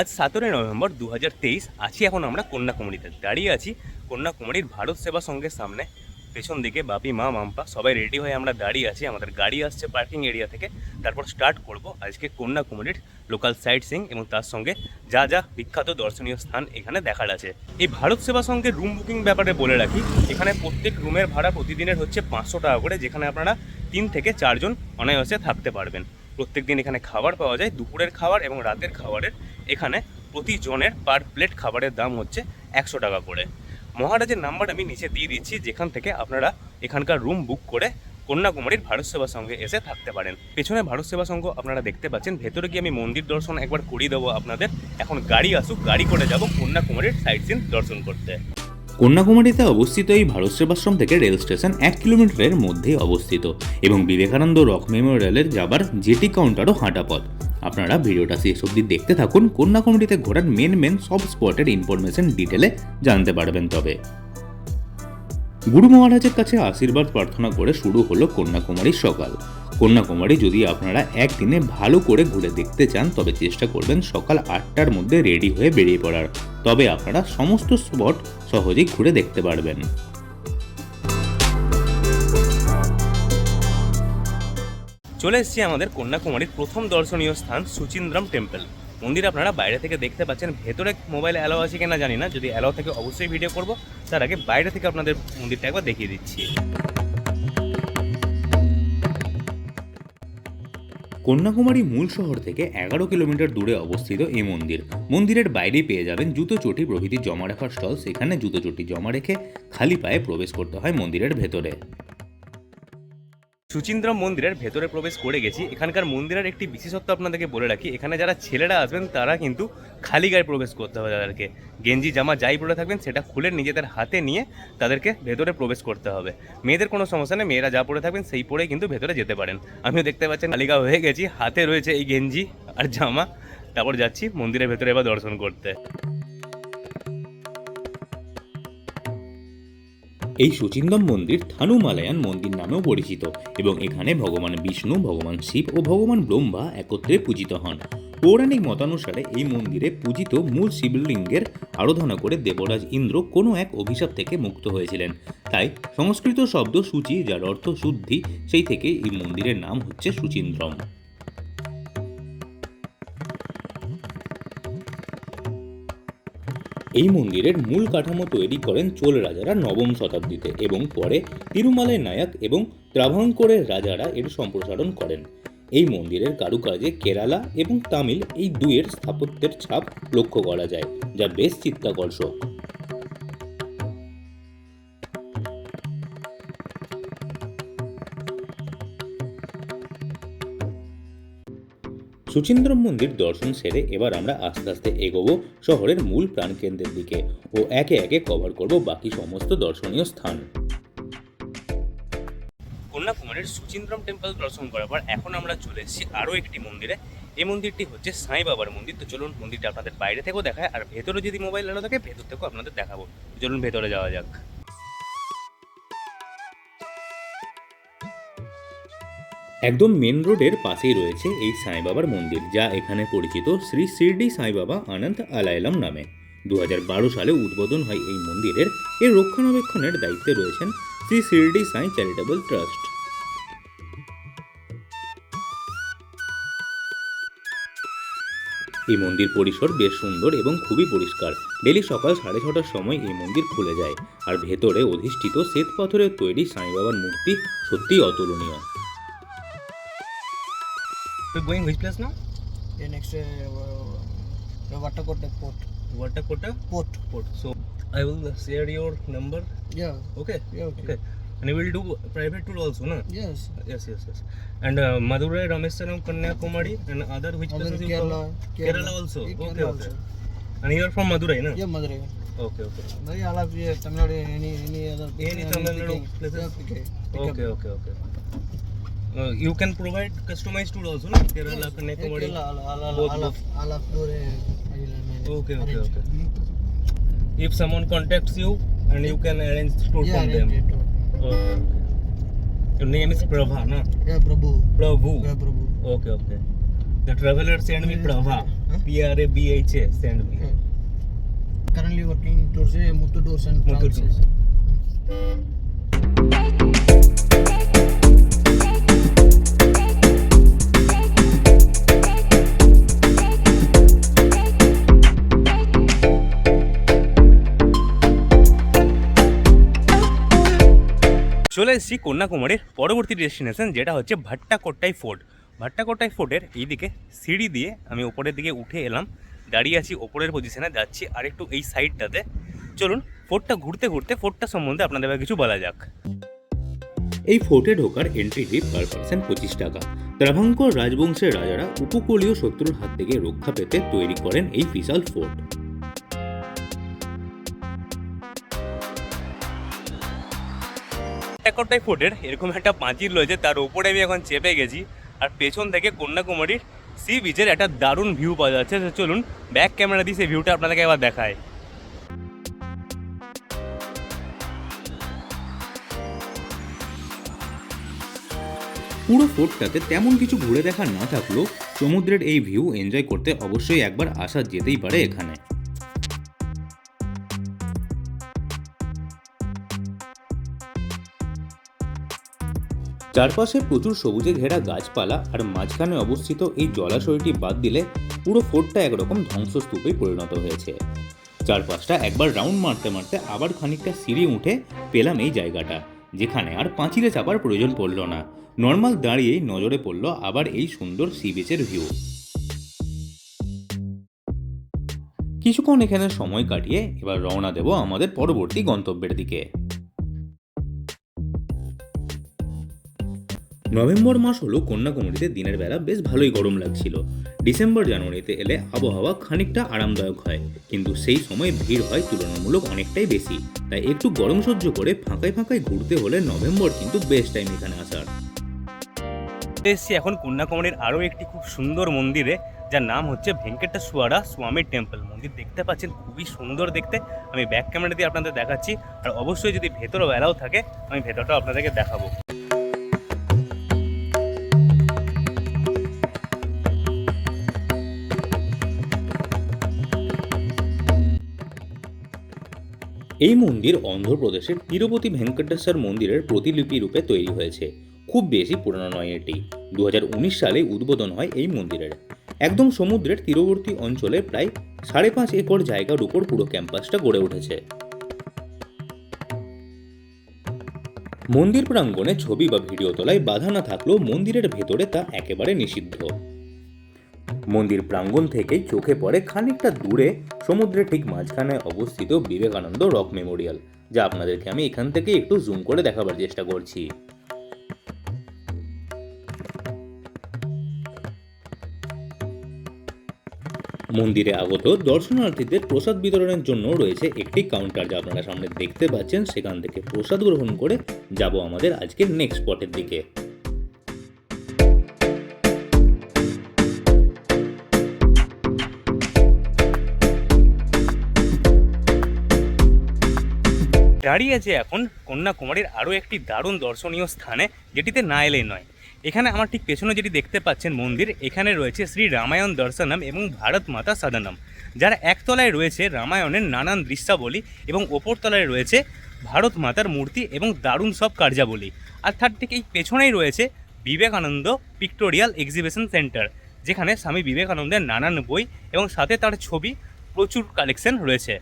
আজ সতেরোই নভেম্বর দু হাজার তেইশ, আছি এখন আমরা কন্যাকুমারীতে। দাঁড়িয়ে আছি কন্যাকুমারীর ভারত সেবা সংঘের সামনে। পেছন দিকে বাপি, মা, মাম্পা, সবাই রেডি হয়ে আমরা দাঁড়িয়ে আছি। আমাদের গাড়ি আসছে পার্কিং এরিয়া থেকে। তারপর স্টার্ট করব আজকে কন্যাকুমারীর লোকাল সাইট সিং এবং তার সঙ্গে যা যা বিখ্যাত দর্শনীয় স্থান এখানে দেখার আছে। এই ভারত সেবা সংঘের রুম বুকিং ব্যাপারে বলে রাখি, এখানে প্রত্যেক রুমের ভাড়া প্রতিদিনের হচ্ছে পাঁচশো টাকা করে, যেখানে আপনারা তিন থেকে চারজন অনায়াসে থাকতে পারবেন। প্রত্যেক দিন এখানে খাবার পাওয়া যায়, দুপুরের খাবার এবং রাতের খাবারের। এখানে প্রতিজনের পার প্লেট খাবারের দাম হচ্ছে একশো টাকা করে। মহারাজের নাম্বার আমি নিচে দিয়ে দিচ্ছি, যেখান থেকে আপনারা এখানকার রুম বুক করে কন্যাকুমারীর ভারত সেবা সংঘে এসে থাকতে পারেন। পেছনে ভারত সেবা সংঘ আপনারা দেখতে পাচ্ছেন, ভেতরে গিয়ে আমি মন্দির দর্শন একবার করিয়ে দেবো আপনাদের। এখন গাড়ি আসুক, গাড়ি করে যাব কন্যাকুমারীর সাইট সিন দর্শন করতে। কন্যাকুমারীতে অবস্থিত এই ভারত সেবাশ্রম থেকে রেল স্টেশন এক কিলোমিটারের মধ্যে অবস্থিত এবং বিবেকানন্দ রক মেমোরিয়ালের যাবার জেটি কাউন্টারও হাঁটা পথ। আপনারা ভিডিওটা শেষ অবধি দেখতে থাকুন, কন্যাকুমারীতে ঘোরার মেন মেন সব স্পটের ইনফরমেশন ডিটেলে জানতে পারবেন তবে। গুরু মহারাজের কাছে আশীর্বাদ প্রার্থনা করে শুরু হলো কন্যাকুমারীর সকাল। কন্যাকুমারী যদি আপনারা একদিনে ভালো করে ঘুরে দেখতে চান, তবে চেষ্টা করবেন সকাল আটটার মধ্যে রেডি হয়ে বেরিয়ে পড়ার। তবে আপনারা সমস্ত স্পট সহজেই ঘুরে দেখতে পারবেন। চলে এসেছি আমাদের কন্যাকুমারীর প্রথম দর্শনীয় স্থান, সুচিন্দ্রম টেম্পল। মন্দির আপনারা বাইরে থেকে দেখতে পাচ্ছেন। ভেতরে মোবাইল অ্যালাও আছে কিনা জানি না। যদি অ্যালাও থেকে, অবশ্যই ভিডিও করব। তার আগে বাইরে থেকে আপনাদের মন্দিরটা একবার দেখিয়ে দিচ্ছি। কন্যাকুমারী মূল শহর থেকে এগারো কিলোমিটার দূরে অবস্থিত এই মন্দির। মন্দিরের বাইরে পেয়ে যাবেন জুতো চটি, প্রভৃতি জমা রাখার স্টল। সেখানে জুতো চটি জমা রেখে খালি পায়ে প্রবেশ করতে হয় মন্দিরের ভেতরে। সুচিন্দ্রম মন্দিরের ভেতরে প্রবেশ করে গেছি। এখানকার মন্দিরের একটি বিশেষত্ব আপনাদেরকে বলে রাখি, এখানে যারা ছেলেরা আসবেন তারা কিন্তু খালি গায়ে প্রবেশ করতে হবে তাদেরকে। গেঞ্জি, জামা যাই পরে থাকবেন, সেটা খুলে নিজেদের হাতে নিয়ে তাদেরকে ভেতরে প্রবেশ করতে হবে। মেয়েদের কোনো সমস্যা নেই, মেয়েরা যা পরে থাকবেন সেই পরে কিন্তু ভেতরে যেতে পারেন। আমিও দেখতে পাচ্ছেন খালিগা হয়ে গেছি, হাতে রয়েছে এই গেঞ্জি আর জামা। তারপর যাচ্ছি মন্দিরের ভেতরে এবার দর্শন করতে। এই সুচিন্দম মন্দির থানুমালায়ান মন্দির নামেও পরিচিত এবং এখানে ভগবান বিষ্ণু, ভগবান শিব ও ভগবান ব্রহ্মা একত্রে পূজিত হন। পৌরাণিক মতানুসারে এই মন্দিরে পূজিত মূল শিবলিঙ্গের আরাধনা করে দেবরাজ ইন্দ্র কোনো এক অভিশাপ থেকে মুক্ত হয়েছিলেন। তাই সংস্কৃত শব্দ সূচি, যার অর্থ শুদ্ধি, সেই থেকে এই মন্দিরের নাম হচ্ছে সুচিন্দ্রম। এই মন্দিরের মূল কাঠামো তৈরি করেন চোল রাজারা নবম শতাব্দীতে এবং পরে তিরুমালাই নায়ক এবং ত্রাভাঙ্করের রাজারা এর সম্প্রসারণ করেন। এই মন্দিরের কারুকাজে কেরালা এবং তামিল এই দুয়ের স্থাপত্যের ছাপ লক্ষ্য করা যায়, যা বেশ চিত্তাকর্ষক। সুচিন্দ্রম মন্দির দর্শন সেরে এবার আমরা আস্তে আস্তে এগোবো শহরের মূল প্রাণকেন্দ্রের দিকে ও একে একে কভার করব বাকি সমস্ত দর্শনীয় স্থান। কন্যাকুমারীর সুচিন্দ্রম টেম্পল দর্শন করার পর এখন আমরা চলে এসেছি আরও একটি মন্দিরে। এই মন্দিরটি হচ্ছে সাই বাবার মন্দির। তো চলুন মন্দিরটা আপনাদের বাইরে থেকেও দেখায়, আর ভেতরে যদি মোবাইল এলো থাকে, ভেতর থেকেও আপনাদের দেখাবো। চলুন ভেতরে যাওয়া যাক। একদম মেন রোডের পাশেই রয়েছে এই সাই বাবার মন্দির, যা এখানে পরিচিত শ্রী শিরডি সাই বাবা আনন্দ আলাইলাম নামে। দু হাজার বারো সালে উদ্বোধন হয় এই মন্দিরের। এর রক্ষণাবেক্ষণের দায়িত্বে রয়েছেন শ্রী শিরডি সাই চ্যারিটেবল ট্রাস্ট। এই মন্দির পরিসর বেশ সুন্দর এবং খুবই পরিষ্কার। ডেলি সকাল সাড়ে ছটার সময় এই মন্দির খুলে যায়। আর ভেতরে অধিষ্ঠিত শ্বেত পাথরের তৈরি সাই বাবার মূর্তি সত্যিই অতুলনীয়। We're going which place now? The next uh, Vatakota port. Vatakota port. Port. So I will share your number. Yeah. Okay. Yeah. Okay. okay. And you will do private tour also, no? Yes. Yes, yes, yes. And uh, Madurai, Rameswaram, Kanyakumari, and other which places Kerala, you Kerala. Kerala also. Yeah, Kerala okay, also. okay. And you are from Madurai, no? Yeah, Madurai. Okay, okay. Madurai, all of you, Tamil Nadu, any, any other. Any Tamil Nadu places? Okay, okay, okay. okay. Uh, you can provide customized tool also, no? Kerala, Kanyakumari. Both, both. All of Okay, okay, okay. If someone contacts you, and you can arrange tour yeah, from them. Okay. Your name is Prabha, na? Yeah, Prabhu. Prabhu. Yeah, Prabhu. Okay, okay. The traveler sent me Prabha. Huh? P R A B H A. Send me. Okay. Currently working towards Muthu Doors and Muthu Doors. চলে এসেছি কন্যাকুমারীর পরবর্তী destination যেটা হচ্ছে ভাট্টাকোট্টাই fort ভাট্টাকোট্টাই ফোর্টের এইদিকে সিঁড়ি দিয়ে আমি ওপরের দিকে উঠে এলাম, দাঁড়িয়ে আছি ওপরের পজিশনে যাচ্ছি আর একটু এই সাইডটাতে চলুন ফোর্টটা ঘুরতে ঘুরতে ফোর্টটা সম্বন্ধে আপনাদের কিছু বলা যাক। এই ফোর্টে ঢোকার এন্ট্রি ফি পার পার্সন পঁচিশ টাকা। ত্রাভাঙ্কর রাজবংশের রাজারা উপকূলীয় শত্রুর হাত থেকে রক্ষা পেতে তৈরি করেন এই বিশাল ফোর্ট ভাট্টাকোট্টাই ফোর্টের এরকম একটা পাঁচিল রয়েছে, তার উপরে আমি এখন চেপে গেছি। আর পেছন থেকে কন্যাকুমারীর সি বিচের একটা দারুণ ভিউ পাওয়া যাচ্ছে। চলুন ব্যাক ক্যামেরা দিয়ে সেই ভিউটা আপনাদেরকে এবার দেখায় পুরো ফোর্টটাতে তেমন কিছু ঘুরে দেখা না থাকলেও সমুদ্রের এই ভিউ এনজয় করতে অবশ্যই একবার আসা যেতেই পারে এখানে। চারপাশে প্রচুর সবুজে ঘেরা গাছপালা আর মাঝখানে অবস্থিত এই জলাশয়টি বাদ দিলে পুরো ফোর্টটা একরকম ধ্বংসস্তূপে পরিণত হয়েছে। চারপাশটা একবার রাউন্ড মারতে মারতে আবার খানিকটা সিঁড়ি উঠে পেলাম এই জায়গাটা, যেখানে আর পাঁচিলে চাপার প্রয়োজন পড়ল না। নর্মাল দাঁড়িয়েই নজরে পড়ল আবার এই সুন্দর সি বিচের ভিউ। কিছুক্ষণ এখানে সময় কাটিয়ে এবার রওনা দেব আমাদের পরবর্তী গন্তব্যের দিকে। নভেম্বর মাস হলো কন্যাকুমারীতে দিনের বেলা বেশ ভালোই গরম লাগছিল। ডিসেম্বর জানুয়ারিতে এলে আবহাওয়া খানিকটা আরামদায়ক হয়, কিন্তু সেই সময় ভিড় হয় তুলনামূলক অনেকটাই বেশি। তাই একটু গরম সহ্য করে ফাঁকায় ফাঁকায় ঘুরতে হলে নভেম্বর কিন্তু বেস্ট টাইম এখানে আসার। এসেছি এখন কন্যাকুমারীর আরও একটি খুব সুন্দর মন্দিরে, যার নাম হচ্ছে ভেঙ্কটেশ্বরা স্বামী টেম্পল মন্দির দেখতে পাচ্ছেন, খুবই সুন্দর দেখতে। আমি ব্যাক ক্যামেরা দিয়ে আপনাদের দেখাচ্ছি, আর অবশ্যই যদি ভেতরেও এলাও থাকে, আমি ভেতরটাও আপনাদেরকে দেখাবো। এই মন্দির অন্ধ্রপ্রদেশের তিরুপতি ভেঙ্কটেশ্বর মন্দিরের প্রতিলিপি রূপে তৈরি হয়েছে। খুব বেশি পুরনো নয় এটি। দুহাজার উনিশ সালে উদ্বোধন হয় এই মন্দিরের। একদম সমুদ্রের তীরবর্তী অঞ্চলে প্রায় সাড়ে পাঁচ একর জায়গার উপর পুরো ক্যাম্পাসটা গড়ে উঠেছে। মন্দির প্রাঙ্গণে ছবি বা ভিডিও তোলায় বাধা না থাকলেও মন্দিরের ভেতরে তা একেবারে নিষিদ্ধ। মন্দির প্রাঙ্গণ থেকে চোখে পড়ে খানিকটা দূরে, সমুদ্রের ঠিক মাঝখানে অবস্থিত বিবেকানন্দ রক মেমোরিয়াল, যা আপনাদেরকে আমি এখান থেকে একটু জুম করে দেখাবার চেষ্টা করছি। মন্দিরে আগত দর্শনার্থীদের প্রসাদ বিতরণের জন্য রয়েছে একটি কাউন্টার যা আপনারা সামনে দেখতে পাচ্ছেন। সেখান থেকে প্রসাদ গ্রহণ করে যাব আমাদের আজকের নেক্সট স্পটের দিকে। দাঁড়িয়ে আছে এখন কন্যাকুমারীর আরও একটি দারুণ দর্শনীয় স্থানে, যেটিতে না এলেই নয়। এখানে আমার ঠিক পেছনে যেটি দেখতে পাচ্ছেন মন্দির, এখানে রয়েছে শ্রী রামায়ণ দর্শনম এবং ভারত মাতা সাদনম, যার একতলায় রয়েছে রামায়ণের নানান দৃশ্যাবলী এবং ওপরতলায় রয়েছে ভারত মাতার মূর্তি এবং দারুণ সব কার্যাবলী। আর তার ঠিক এই পেছনেই রয়েছে বিবেকানন্দ পিক্টোরিয়াল এক্সিবিশন সেন্টার, যেখানে স্বামী বিবেকানন্দের নানান বই এবং সাথে তার ছবি প্রচুর কালেকশন রয়েছে।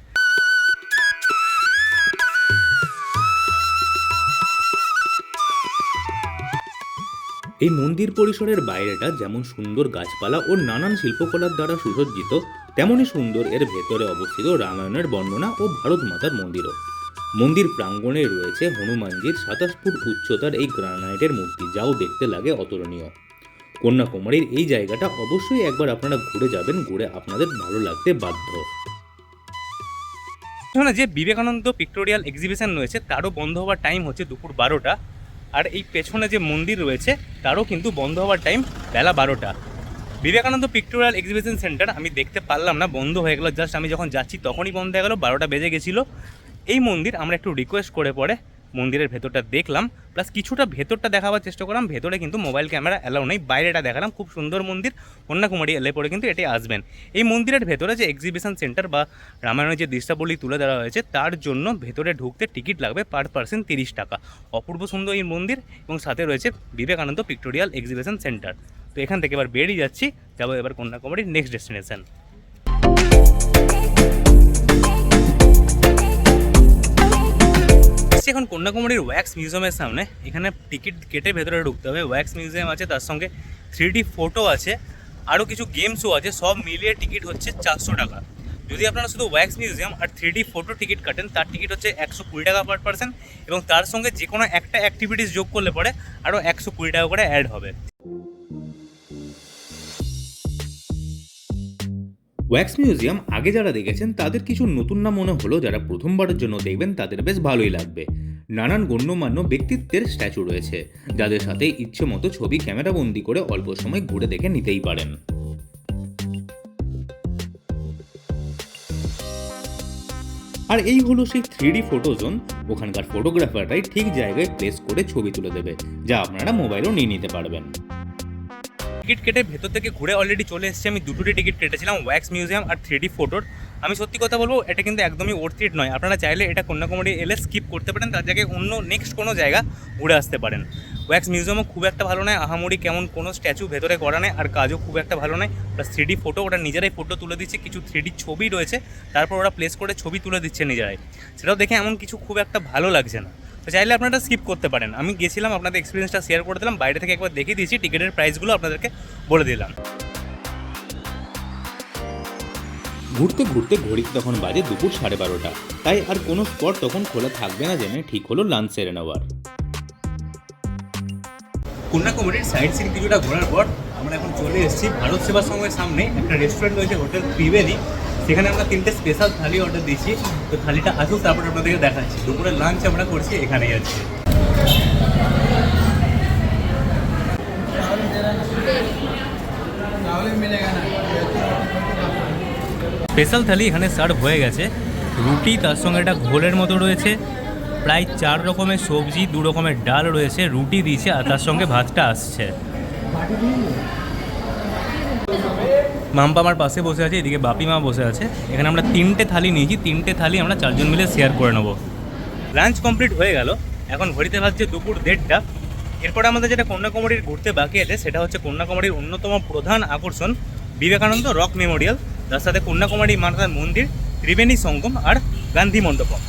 এই মন্দির পরিসরের বাইরেটা যেমন সুন্দর গাছপালা ও নানান শিল্পকলার দ্বারা সুসজ্জিত, তেমনই সুন্দর এর ভেতরে অবস্থিত রামায়ণের বর্ণনা ও ভারত মাতার মন্দিরও। মন্দির প্রাঙ্গণে রয়েছে হনুমানজির সাতাশ ফুট উচ্চতার এই গ্রানাইটের মূর্তি, যাও দেখতে লাগে অতুলনীয়। কন্যাকুমারীর এই জায়গাটা অবশ্যই একবার আপনারা ঘুরে যাবেন, ঘুরে আপনাদের ভালো লাগতে বাধ্য। যে বিবেকানন্দ পিক্টোরিয়াল এক্সিবিশন রয়েছে, তারও বন্ধ হওয়ার টাইম হচ্ছে দুপুর বারোটা। আর এই পেছনে যে মন্দির রয়েছে, তারও কিন্তু বন্ধ হওয়ার টাইম বেলা বারোটা। বিবেকানন্দ পিক্টোরিয়াল এক্সিবিশন সেন্টার আমি দেখতে পারলাম না, বন্ধ হয়ে গেলো। জাস্ট আমি যখন যাচ্ছি, তখনই বন্ধ হয়ে গেলো, বারোটা বেজে গেছিল। এই মন্দির আমরা একটু রিকোয়েস্ট করে পরে মন্দিরের ভেতরটা দেখলাম প্লাস কিছুটা ভেতরটা দেখাবার চেষ্টা করলাম, ভেতরে কিন্তু মোবাইল ক্যামেরা অ্যালাউ নেই, বাইরেটা দেখালাম, খুব সুন্দর মন্দির, কন্যাকুমারী এলে পরে কিন্তু এটি আসবেন। এই মন্দিরের ভেতরে যে এক্সিবিশন সেন্টার বা রামায়ণের যে দৃশ্যাবলী তুলে ধরা হয়েছে, তার জন্য ভেতরে ঢুকতে টিকিট লাগবে পার পার্সন তিরিশ টাকা। অপূর্ব সুন্দর এই মন্দির, এবং সাথে রয়েছে বিবেকানন্দ পিক্টোরিয়াল এক্সিবিশন সেন্টার তো এখান থেকে এবার বেরিয়ে যাচ্ছি, যাব এবার কন্যাকুমারীর নেক্সট ডেস্টিনেশন এসছি এখন কন্যাকুমারীর ওয়াক্স মিউজিয়ামের সামনে, এখানে টিকিট কেটে ভেতরে ঢুকতে হবে। ওয়াক্স মিউজিয়াম আছে, তার সঙ্গে থ্রি ফটো আছে আরও কিছু গেমসও আছে, সব মিলিয়ে টিকিট হচ্ছে চারশো টাকা। যদি আপনারা শুধু ওয়াক্স মিউজিয়াম আর থ্রি ফটো টিকিট কাটেন, তার টিকিট হচ্ছে একশো কুড়ি টাকা পার পার্সেন্ট এবং তার সঙ্গে যে কোনো একটা অ্যাক্টিভিটিস যোগ করলে পরে আরও একশো কুড়ি টাকা করে অ্যাড হবে। ওয়্যাক্স মিউজিয়াম আগে যারা দেখেছেন, তাদের কিছু নতুন না মনে হলো, যারা প্রথমবারের জন্য দেখবেন, তাদের বেশ ভালোই লাগবে। নানান গণ্যমান্য ব্যক্তিত্বের স্ট্যাচু রয়েছে, যাদের সাথে ইচ্ছে মতো ছবি ক্যামেরাবন্দি করে অল্প সময় ঘুরে দেখে নিতেই পারেন। আর এই হলো সেই থ্রি ফটো জোন, ওখানকার ফটোগ্রাফাররাই ঠিক জায়গায় প্লেস করে ছবি তুলে দেবে, যা আপনারা মোবাইলেও নিয়ে নিতে পারবেন। টিকিট কেটে ভেতর থেকে ঘুরে অলরেডি চলে এসেছি। আমি দুটোটি টিকিট কেটেছিলাম ওয়্যাক্স মিউজিয়াম আর থ্রি ডি ফটোর আমি সত্যি কথা বলব, এটা কিন্তু একদমই ওর্থিট নয়। আপনারা চাইলে এটা কন্যাকুমারী এলে স্কিপ করতে পারেন, তার জায়গায় অন্য নেক্সট কোনো জায়গা ঘুরে আসতে পারেন। ওয়্যাক্স মিউজিয়ামও খুব একটা ভালো নয়, আহামরি কেমন কোনো স্ট্যাচু ভেতরে করা নেই, আর কাজও খুব একটা ভালো নয়। প্লাস থ্রি ফটো ওরা নিজেরাই ফটো তুলে দিচ্ছে, কিছু থ্রি ছবি রয়েছে, তারপর ওরা প্লেস করে ছবি তুলে দিচ্ছে নিজেরাই। সেটাও দেখে এমন কিছু খুব একটা ভালো লাগছে না। তো চাইলে আপনারা স্কিপ করতে পারেন। আমি গেছিলাম আপনাদের এক্সপিরিয়েন্সটা শেয়ার করে দিলাম বাইরে থেকে একবার দেখিয়ে দিয়েছি টিকিটের প্রাইসগুলো আপনাদেরকে বলে দিলাম। ঘুরতে ঘুরতে ঘড়িতে তখন বাজে দুপুর সাড়ে বারোটা। তাই আর কোনো স্পট তখন খোলা থাকবে না জেনে ঠিক হলো লাঞ্চ সেরে নেওয়ার কন্যাকুমারীর সাইড সিন কিছুটা ঘোরার পর আমরা এখন চলে এসেছি ভারত সেবা সংঘের সামনে। একটা রেস্টুরেন্ট রয়েছে হোটেল ত্রিবেদী সেখানে আমরা তিনটে স্পেশাল থালি অর্ডার দিয়েছি। তো থালিটা আসুক, তারপর আপনাদেরকে দেখাচ্ছি। দুপুরে লাঞ্চ আমরা করছি, এখানেই আছি। স্পেশাল থালি এখানে সার্ভ হয়ে গেছে। রুটি তার সঙ্গে একটা ঘোলের মতো রয়েছে। প্রায় চার রকমের সবজি, দু রকমের ডাল রয়েছে। রুটি দিয়েছে আর তার সঙ্গে ভাতটা আসছে। মাম্পা আমার পাশে বসে আছে, এদিকে বাপি মা বসে আছে। এখানে আমরা তিনটে থালি নিয়েছি, তিনটে থালি আমরা চারজন মিলে শেয়ার করে নেব। লাঞ্চ কমপ্লিট হয়ে গেল। এখন ঘড়িতে ভাবছে দুপুর দেড়টা। এরপরে আমাদের যেটা কন্যাকুমারীর ঘুরতে বাকি আছে, সেটা হচ্ছে কন্যাকুমারীর অন্যতম প্রধান আকর্ষণ, বিবেকানন্দ রক মেমোরিয়াল। তার সাথে কন্যাকুমারী মাতার মন্দির, ত্রিবেণী সঙ্গম আর গান্ধী মণ্ডপম।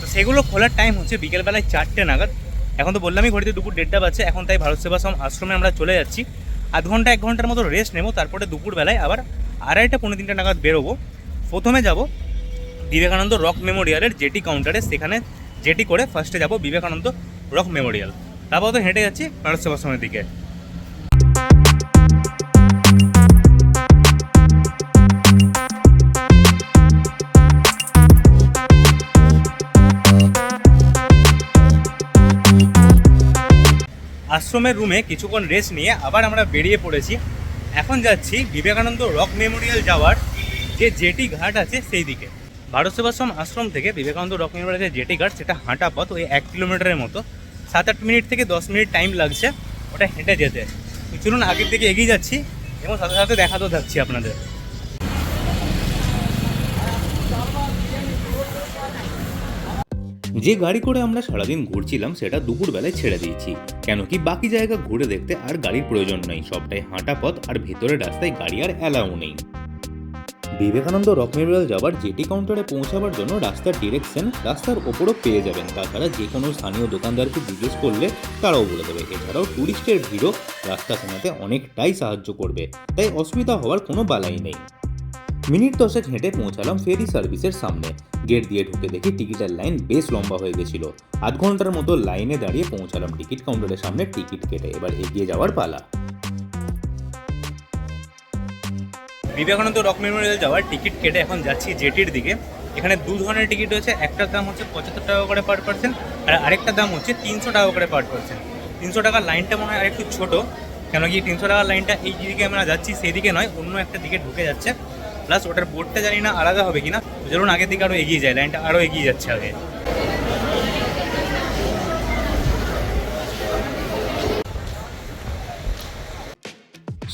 তো সেগুলো খোলার টাইম হচ্ছে বিকেলবেলায় চারটে নাগাদ। এখন তো বললামই ঘড়িতে দুপুর দেড়টা বাজছে, এখন তাই ভারত সেবাশ্রম আশ্রমে আমরা চলে যাচ্ছি। আধ ঘণ্টা, এক ঘণ্টার মতো রেস্ট নেব, তারপরে দুপুরবেলায় আবার আড়াইটা পনেরো তিনটা নাগাদ বেরোবো। প্রথমে যাব বিবেকানন্দ রক মেমোরিয়ালের জেটি কাউন্টারে সেখানে জেটি করে ফার্স্টে যাব বিবেকানন্দ রক মেমোরিয়াল। তারপর তো হেঁটে যাচ্ছি ভারত দিকে। আশ্রমের রুমে কিছুক্ষণ রেস্ট নিয়ে আবার আমরা বেরিয়ে পড়েছি। এখন যাচ্ছি বিবেকানন্দ রক মেমোরিয়াল যাওয়ার যে জেটি ঘাট আছে সেই দিকে। ভারত সেবাশ্রম আশ্রম থেকে বিবেকানন্দ রক মেমোরিয়াল যে জেটি ঘাট, সেটা হাঁটা পথ ওই এক কিলোমিটারের মতো। সাত আট মিনিট থেকে দশ মিনিট টাইম লাগছে, ওটা হেঁটে যেতে। চলুন আগের দিকে এগিয়ে যাচ্ছি এবং সাথে সাথে দেখাতেও থাকছি আপনাদের। যে গাড়ি করে আমরা সারাদিন ঘুরছিলাম, সেটা দুপুরবেলায় ছেড়ে দিয়েছি। কেন কি বাকি জায়গা ঘুরে দেখতে আর গাড়ির প্রয়োজন নেই। সবটাই হাঁটা পথ আর ভেতরের রাস্তায় গাড়ি আর অ্যালাউ নেই। বিবেকানন্দ রক মেমোরিয়াল যাওয়ার জেটি কাউন্টারে পৌঁছাবার জন্য রাস্তার ডিরেকশন রাস্তার ওপরও পেয়ে যাবেন। তাছাড়া যে কোনো স্থানীয় দোকানদারকে জিজ্ঞেস করলে তারাও বলে দেবে। এছাড়াও ট্যুরিস্টের ভিড়ও রাস্তা চেনাতে অনেকটাই সাহায্য করবে। তাই অসুবিধা হওয়ার কোনো বালাই নেই। মিনিট দশেক হেঁটে পৌঁছালাম ফেরি সার্ভিসের সামনে। গেট দিয়ে ঢুকে দেখি টিকিটের লাইন বেশ লম্বা হয়ে গেছিল। আধ ঘণ্টার মতো লাইনে দাঁড়িয়ে পৌঁছালাম টিকিট কাউন্টারের সামনে টিকিট কেটে। এবার এগিয়ে যাওয়ার পালা। বিবেকানন্দ রক মেমোরিয়াল যাওয়ার টিকিট কেটে এখন যাচ্ছি জেটির দিকে। এখানে দু ধরনের টিকিট রয়েছে, একটার দাম হচ্ছে পঁচাত্তর টাকা করে পার পার্সন আর আরেকটার দাম হচ্ছে তিনশো টাকা করে পার পার্সন তিনশো টাকার লাইনটা মনে হয় আরেকটু ছোটো, কেন কি তিনশো টাকার লাইনটা এই দিকে আমরা যাচ্ছি, সেই দিকে নয়, অন্য একটা দিকে ঢুকে যাচ্ছে। প্লাস ওটার বোর্ডটা জানি না আলাদা হবে কিনা চলুন আগের দিকে আরও এগিয়ে যায়, লাইনটা আরও এগিয়ে যাচ্ছে আগে।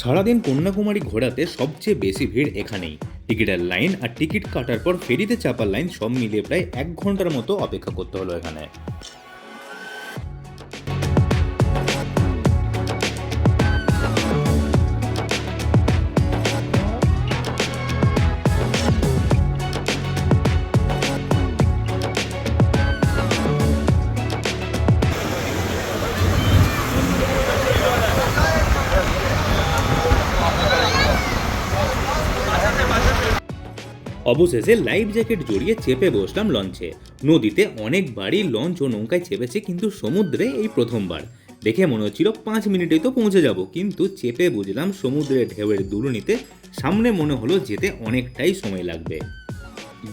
সারাদিন কন্যাকুমারী ঘোরাতে সবচেয়ে বেশি ভিড় এখানেই। টিকিটের লাইন আর টিকিট কাটার পর ফেরিতে চাপার লাইন সব মিলিয়ে প্রায় এক ঘণ্টার মতো অপেক্ষা করতে হলো এখানে। অবশেষে লাইফ জ্যাকেট জড়িয়ে চেপে বসলাম লঞ্চে নদীতে অনেকবারই লঞ্চ ও নৌকায় চেপেছে কিন্তু সমুদ্রে এই প্রথমবার। দেখে মনে হচ্ছিল পাঁচ মিনিটেই তো পৌঁছে যাব, কিন্তু চেপে বুঝলাম সমুদ্রের ঢেউয়ের দুলুনিতে সামনে মনে হলো যেতে অনেকটাই সময় লাগবে।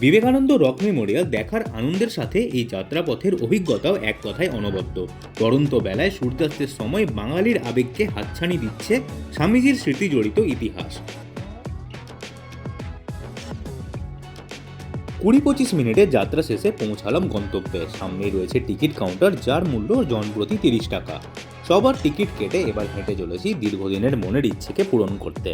বিবেকানন্দ রক মেমোরিয়াল দেখার আনন্দের সাথে এই যাত্রাপথের অভিজ্ঞতাও এক কথায় অনবদ্য। তরন্ত বেলায় সূর্যাস্তের সময় বাঙালির আবেগকে হাতছানি দিচ্ছে স্বামীজির স্মৃতি জড়িত ইতিহাস। কুড়ি পঁচিশ মিনিটে যাত্রা শেষে পৌঁছালাম গন্তব্যে। সামনে রয়েছে টিকিট কাউন্টার, যার মূল্য জন প্রতি তিরিশ টাকা। সবার টিকিট কেটে এবার হেঁটে চলেছি দীর্ঘদিনের মনের ইচ্ছেকে পূরণ করতে।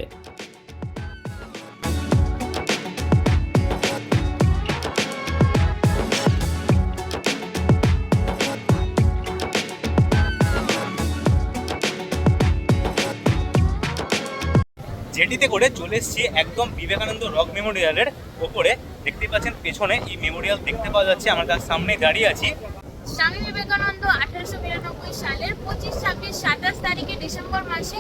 জেটিতে করে চলে এসেছি একদম বিবেকানন্দ রক মেমোরিয়ালের ওপরে। দেখতে পাচ্ছেন পেছনে এই মেমোরিয়াল দেখতে পাওয়া যাচ্ছে আমার তার সামনে দাঁড়িয়ে আছি। স্বামী বিবেকানন্দ আঠারোশো বিরানব্বই সালের পঁচিশ ছাব্বিশ সাতাশ তারিখে ডিসেম্বর মাসে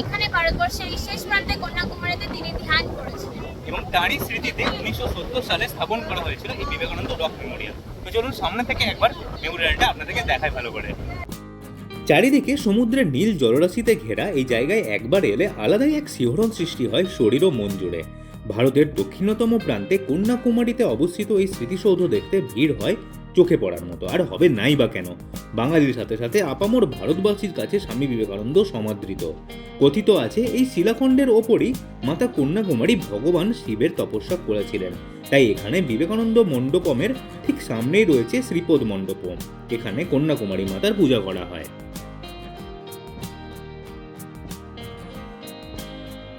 এখানে ভারতবর্ষের এই শেষ প্রান্তে কন্যাকুমারীতে তিনি ধ্যান করেছিলেন। এবং তারই স্মৃতিতে উনিশশো সত্তর সালে স্থাপন করা হয়েছিল এই বিবেকানন্দ রক মেমোরিয়াল। তো চলুন সামনে থেকে একবার মেমোরিয়ালটা আপনাদেরকে দেখায় ভালো করে। চারিদিকে সমুদ্রের নীল জলরাশিতে ঘেরা এই জায়গায় একবার এলে আলাদাই এক শিহরণ সৃষ্টি হয় শরীর ও মন জুড়ে। ভারতের দক্ষিণতম প্রান্তে কন্যাকুমারীতে অবস্থিত এই স্মৃতিসৌধ দেখতে ভিড় হয় চোখে পড়ার মতো, আর হবে নাই বা কেন? বাঙালির সাথে সাথে আপামর ভারতবাসীর কাছে স্বামী বিবেকানন্দ সমাদৃত। কথিত আছে, এই শিলাখণ্ডের ওপরই মাতা কন্যাকুমারী ভগবান শিবের তপস্যা করেছিলেন। তাই এখানে বিবেকানন্দ মণ্ডপমের ঠিক সামনেই রয়েছে শ্রীপদ মণ্ডপম। এখানে কন্যাকুমারী মাতার পূজা করা হয়।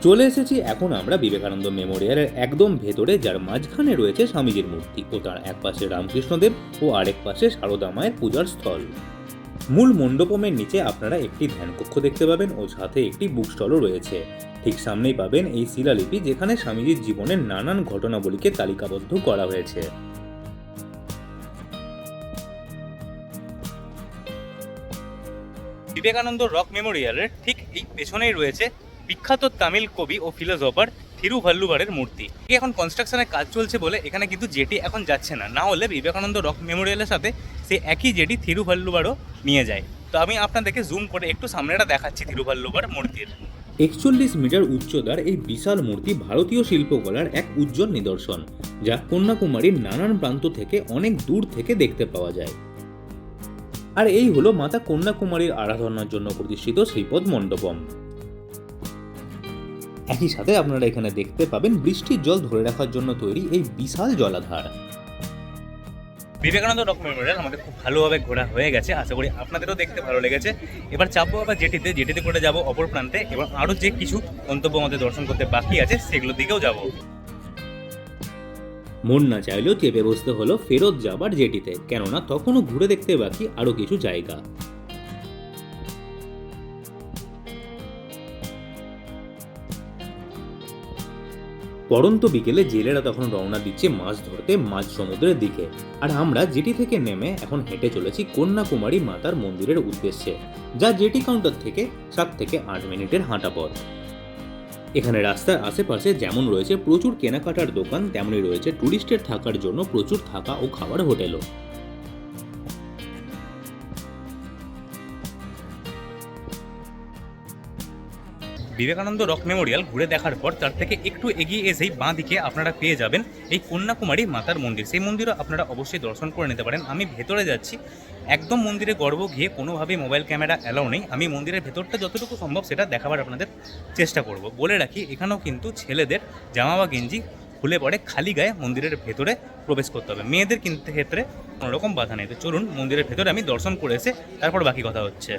চলে এসেছি এখন আমরা বিবেকানন্দ মেমোরিয়ালের একদম ভেতরে, যার মাঝখানে রয়েছে স্বামীজির মূর্তি ও তার এক পাশে রামকৃষ্ণদেব ও আরেক পাশে সারদা মায়ের পূজার স্থল। মূল মণ্ডপমের নিচে আপনারা একটি ধ্যানকক্ষ দেখতে পাবেন ও সাথে একটি বুক স্টলও রয়েছে। ঠিক সামনেই পাবেন এই শিলালিপি যেখানে স্বামীজির জীবনের নানান ঘটনাবলীকে তালিকাবদ্ধ করা হয়েছে। বিবেকানন্দ রক মেমোরিয়ালের ঠিক এই পেছনেই রয়েছে বিখ্যাত তামিল কবি ও ফিলোসফার থিরুভাল্লুভারের মূর্তি। এখন কনস্ট্রাকশনের কাজ চলছে বলে এখানে কিন্তু জেটি এখন যাচ্ছে না। না হলে বিবেকানন্দ রক মেমোরিয়ালের সাথে সে একই জেটি থিরুভাল্লুভারও নিয়ে যায়। তো আমি আপনাদেরকে জুম করে একটু সামনেটা দেখাচ্ছি থিরুভাল্লুভার মূর্তির। একচল্লিশ মিটার উচ্চতার এই বিশাল মূর্তি ভারতীয় শিল্পকলার এক উজ্জ্বল নিদর্শন, যা কন্যাকুমারীর নানান প্রান্ত থেকে অনেক দূর থেকে দেখতে পাওয়া যায়। আর এই হলো মাতা কন্যাকুমারীর আরাধনার জন্য প্রতিষ্ঠিত শ্রীপদ মণ্ডপম। একই সাথে আপনারা এখানে দেখতে পাবেন বৃষ্টির জল ধরে রাখার জন্য তৈরি এই বিশাল জলাধার। বিবেকানন্দ রক মেমোরিয়াল আমাদের খুব ভালোভাবে ঘোরা হয়ে গেছে। আশা করি আপনাদেরও দেখতে ভালো লেগেছে। এবার চাপবো আবার জেটিতে। জেটিতে করে যাব অপর প্রান্তে। এবং আরও যে কিছু গন্তব্য আমাদের দর্শন করতে বাকি আছে সেগুলোর দিকেও যাব। মন না চাইলেও চেপে বসতে হলো ফেরত যাবার জেটিতে। কেননা তখনও ঘুরে দেখতে বাকি আরও কিছু জায়গা। পরন্ত বিকেলে জেলেরা তখন রওনা দিচ্ছে মাছ ধরতে মাছ সমুদ্রের দিকে। আর আমরা জেটি থেকে নেমে এখন হেঁটে চলেছি কন্যাকুমারী মাতার মন্দিরের উদ্দেশ্যে, যা জেটি কাউন্টার থেকে সাত থেকে আট মিনিটের হাঁটা পথ। এখানে রাস্তার আশেপাশে যেমন রয়েছে প্রচুর কেনাকাটার দোকান, তেমনই রয়েছে ট্যুরিস্টের থাকার জন্য প্রচুর থাকা ও খাবার হোটেলও। বিবেকানন্দ রক মেমোরিয়াল ঘুরে দেখার পর তার থেকে একটু এগিয়ে এসেই বাঁ দিকে আপনারা পেয়ে যাবেন এই কন্যাকুমারী মাতার মন্দির। সেই মন্দিরও আপনারা অবশ্যই দর্শন করে নিতে পারেন। আমি ভেতরে যাচ্ছি। একদম মন্দিরে গর্ব গিয়ে কোনোভাবেই মোবাইল ক্যামেরা অ্যালাউ নেই। আমি মন্দিরের ভেতরটা যতটুকু সম্ভব সেটা দেখাবার আপনাদের চেষ্টা করব। বলে রাখি, এখানেও কিন্তু ছেলেদের জামা বা গেঞ্জি খুলে পড়ে, খালি গায়ে মন্দিরের ভেতরে প্রবেশ করতে হবে। মেয়েদের কিন্তু ক্ষেত্রে কোনো রকম বাধা নেই। তো চলুন মন্দিরের ভেতরে আমি দর্শন করে এসে তারপর বাকি কথা হচ্ছে।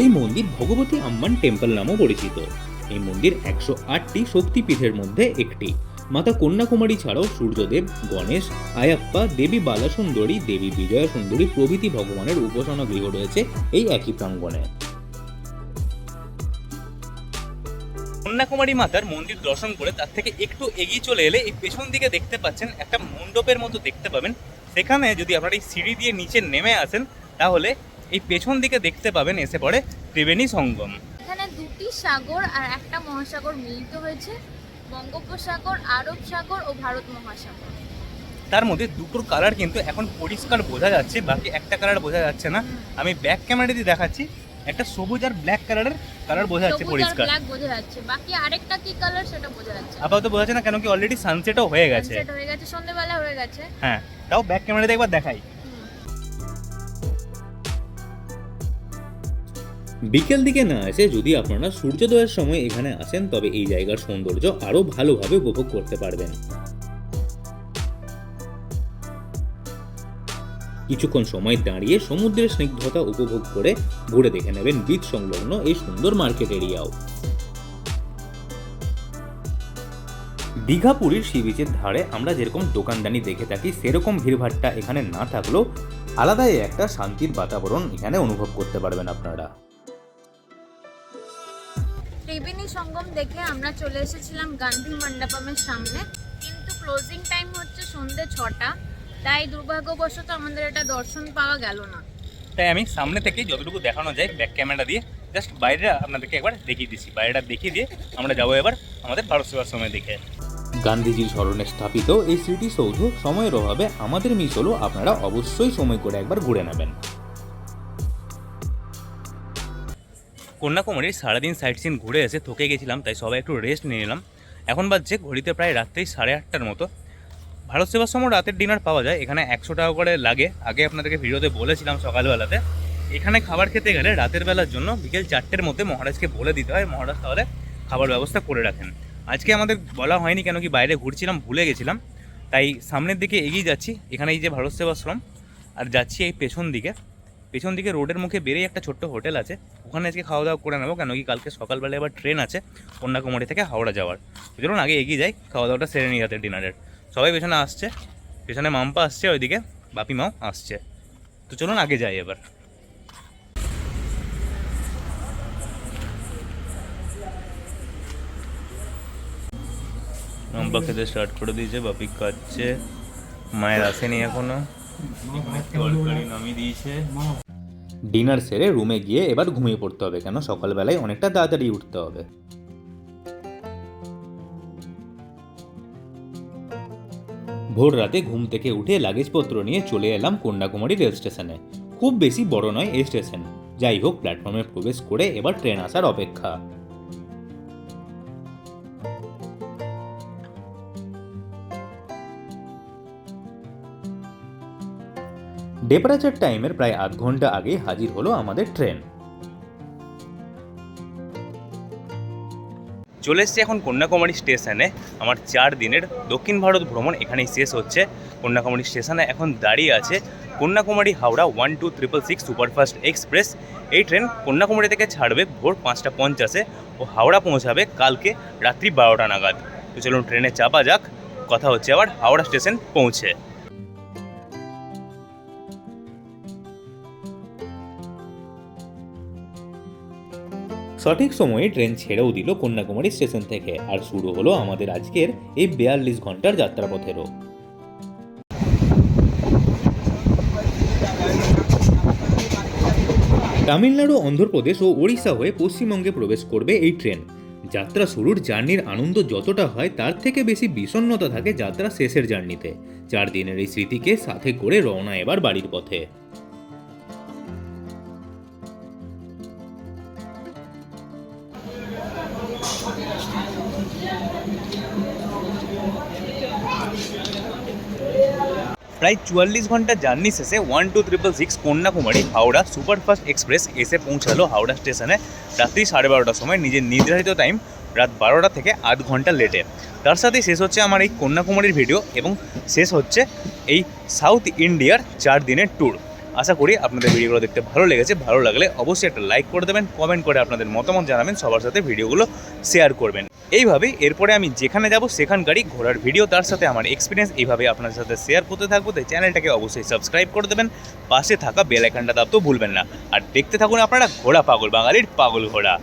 এই মন্দির ভগবতী আম্মান টেম্পল নামও পরিচিত। এই মন্দির একশো আটটি শক্তিপীঠের মধ্যে একটি। মাতা কন্যাকুমারী ছাড়াও সূর্যদেব, গণেশ, আয়াপ্পা, দেবী বালাসুন্দরী, দেবী বিজয়া সুন্দরী প্রভৃতি ভগবানের উপাসনা গৃহ রয়েছে এই একই প্রাঙ্গণে। কন্যাকুমারী মাতার মন্দির দর্শন করে তার থেকে একটু এগিয়ে চলে এলে এই পেছন দিকে দেখতে পাচ্ছেন একটা মণ্ডপের মতো দেখতে পাবেন সেখানে যদি আপনারা এই সিঁড়ি দিয়ে নিচে নেমে আসেন তাহলে এই পেছন দিকে দেখতে পাবেন এসে পড়ে ত্রিবেণী সঙ্গম। এখানে দুটি সাগর আর একটা মহাসাগর মিলিত হয়েছে বঙ্গোপসাগর আরব সাগর ও ভারত মহাসাগর। তার মধ্যে দুটোর কালার কিন্তু এখন পরিষ্কার বোঝা যাচ্ছে বাকি একটা কালার বোঝা যাচ্ছে না। আমি ব্যাক ক্যামেরা দিয়ে দেখাচ্ছি একটা সবুজ আর ব্ল্যাক কালারের কালার বোঝা যাচ্ছে পরিষ্কার। ব্ল্যাক বোঝা যাচ্ছে বাকি আরেকটা কি কালার সেটা বোঝা যাচ্ছে। আপাতত বোঝা যাচ্ছে না কেন কি অলরেডি সানসেটও হয়ে গেছে। Sunset হয়ে গেছে সন্ধ্যেবেলা হয়ে গেছে। হ্যাঁ। তাও ব্যাক ক্যামেরা দিয়ে একবার দেখাই। বিকেল দিকে না এসে যদি আপনারা সূর্যোদয়ের সময় এখানে আসেন, তবে এই জায়গার সৌন্দর্য আরও ভালোভাবে উপভোগ করতে পারবেন। কিছুক্ষণ সময় দাঁড়িয়ে সমুদ্রের স্নিগ্ধতা উপভোগ করে ঘুরে দেখে নেবেন বিচ সংলগ্ন এই সুন্দর মার্কেট এরিয়াও দীঘা পুরীর সি বিচের ধারে আমরা যেরকম দোকানদানি দেখে থাকি সেরকম ভিড়ভাট্টা এখানে না থাকলেও আলাদাই একটা শান্তির বাতাবরণ এখানে অনুভব করতে পারবেন আপনারা। ত্রিবেণী সঙ্গম দেখে আমরা চলে এসেছিলাম গান্ধী মণ্ডপমের সামনে কিন্তু ক্লোজিং টাইম হচ্ছে সন্ধ্যে ছটা তাই দুর্ভাগ্যবশত আমাদের এটা দর্শন পাওয়া গেল না। তাই আমি সামনে থেকে যতটুকু দেখানো যায় ব্যাক ক্যামেরা দিয়ে জাস্ট বাইরে আপনাদেরকে একবার দেখিয়ে দিচ্ছি। বাইরেটা দেখিয়ে দিয়ে আমরা যাব এবার আমাদের ভারত সেবার সময় দেখে। গান্ধীজির স্মরণে স্থাপিত এই স্মৃতিসৌধ সময়ের অভাবে আমাদের মিস আপনারা অবশ্যই সময় করে একবার ঘুরে নেবেন। কন্যাকুমারীর সারাদিন সাইট সিন ঘুরে এসে থকে গেছিলাম, তাই সবাই একটু রেস্ট নিয়ে নিলাম। এখন বাজছে ঘড়িতে প্রায় রাত্রেই সাড়ে আটটার মতো। ভারত সেবার সময় রাতের ডিনার পাওয়া যায়, এখানে একশো টাকা করে লাগে। আগে আপনাদেরকে ভিডিওতে বলেছিলাম সকালবেলাতে, এখানে খাবার খেতে গেলে রাতের বেলার জন্য বিকেল চারটের মধ্যে মহারাজকে বলে দিতে হয়, মহারাজ তাহলে খাবার ব্যবস্থা করে রাখেন। আজকে আমাদের বলা হয়নি কেন কি বাইরে ঘুরছিলাম, ভুলে গেছিলাম। তাই সামনের দিকে এগিয়ে যাচ্ছি এখানে এই যে ভারত সেবাশ্রম আর যাচ্ছি এই পেছন দিকে। পেছন দিকে রোডের মুখে বেরিয়ে একটা ছোট্ট হোটেল আছে, ওখানে আজকে খাওয়া দাওয়া করে নেব কেন কি কালকে সকালবেলা এবার ট্রেন আছে, কন্যাকুমারী থেকে হাওড়া যাওয়ার। চলুন আগে এগিয়ে যাই, খাওয়া দাওয়াটা সেরে নিই রাতের ডিনারের। সবাই পেছনে আসছে, পেছনে মাম্পা আসছে ওইদিকে, বাপি মাও আসছে। তো চলুন আগে যাই এবার। মাম্পা খেতে স্টার্ট করে দিয়েছে, বাপি খাচ্ছে। মায়ের আসেনি এখনও। নামিয়ে দিয়েছে। ডিনার সেরে রুমে গিয়ে এবার ঘুমিয়ে পড়তে হবে কেন? সকালবেলায় অনেকটা তাড়াতাড়ি উঠতে হবে। ভোর রাতে ঘুম থেকে উঠে লাগেজপত্র নিয়ে চলে এলাম কন্যাকুমারী রেল স্টেশনে। খুব বেশি বড় নয় এই স্টেশন। যাই হোক প্ল্যাটফর্মে প্রবেশ করে এবার ট্রেন আসার অপেক্ষা। ডেপারেচার টাইমের প্রায় আধ ঘণ্টা আগে হাজির হলো আমাদের ট্রেন চলে এসছে এখন কন্যাকুমারী স্টেশনে আমার চার দিনের দক্ষিণ ভারত ভ্রমণ এখানেই শেষ হচ্ছে। কন্যাকুমারী স্টেশনে এখন দাঁড়িয়ে আছে Kanyakumari Howrah one two triple six superfast express এই ট্রেন কন্যাকুমারী থেকে ছাড়বে ভোর পাঁচটা পঞ্চাশে ও হাওড়া পৌঁছাবে কালকে রাত্রি বারোটা নাগাদ। তো চলুন ট্রেনে চাপা যাক। কথা হচ্ছে আবার হাওড়া স্টেশন পৌঁছে। সঠিক সময়ে ট্রেন ছেড়েও দিল কন্যাকুমারী স্টেশন থেকে। আর শুরু হলো আমাদের আজকের এই বিয়াল্লিশ ঘণ্টার যাত্রাপথেরও। তামিলনাড়ু, অন্ধ্রপ্রদেশ ও ওড়িশা হয়ে পশ্চিমবঙ্গে প্রবেশ করবে এই ট্রেন। যাত্রা শুরুর জার্নির আনন্দ যতটা হয়, তার থেকে বেশি বিষণ্ণতা থাকে যাত্রা শেষের জার্নিতে। চার দিনের এই স্মৃতিকে সাথে করে রওনা এবার বাড়ির পথে। প্রায় চুয়াল্লিশ ঘণ্টা জার্নি শেষে one two triple six Kanyakumari Howrah superfast express এসে পৌঁছালো হাওড়া স্টেশনে রাত্রি সাড়ে বারোটার সময়। নিজের নির্ধারিত টাইম রাত বারোটা থেকে আধ ঘণ্টা লেটে তার সাথে শেষ হচ্ছে আমার এই কন্যাকুমারীর ভিডিও এবং শেষ হচ্ছে এই সাউথ ইন্ডিয়ার চার দিনের ট্যুর আশা করি আপনাদের ভিডিওগুলো দেখতে ভালো লেগেছে, ভালো লাগলে অবশ্যই একটা লাইক করে দেবেন কমেন্ট করে আপনাদের মতামত জানাবেন, সবার সাথে ভিডিওগুলো শেয়ার করবেন। এইভাবে এরপরে আমি যেখানে যাব সেখানকারই ঘোরার ভিডিও তার সাথে আমার এক্সপিরিয়েন্স এইভাবে আপনাদের সাথে শেয়ার করতে থাকব। তাই চ্যানেলটাকে অবশ্যই সাবস্ক্রাইব করে দেবেন, পাশে থাকা বেল আইকনটা দাবতেও ভুলবেন না। আর দেখতে থাকুন আপনারা ঘোড়া পাগল বাঙালির পাগল ঘোড়া।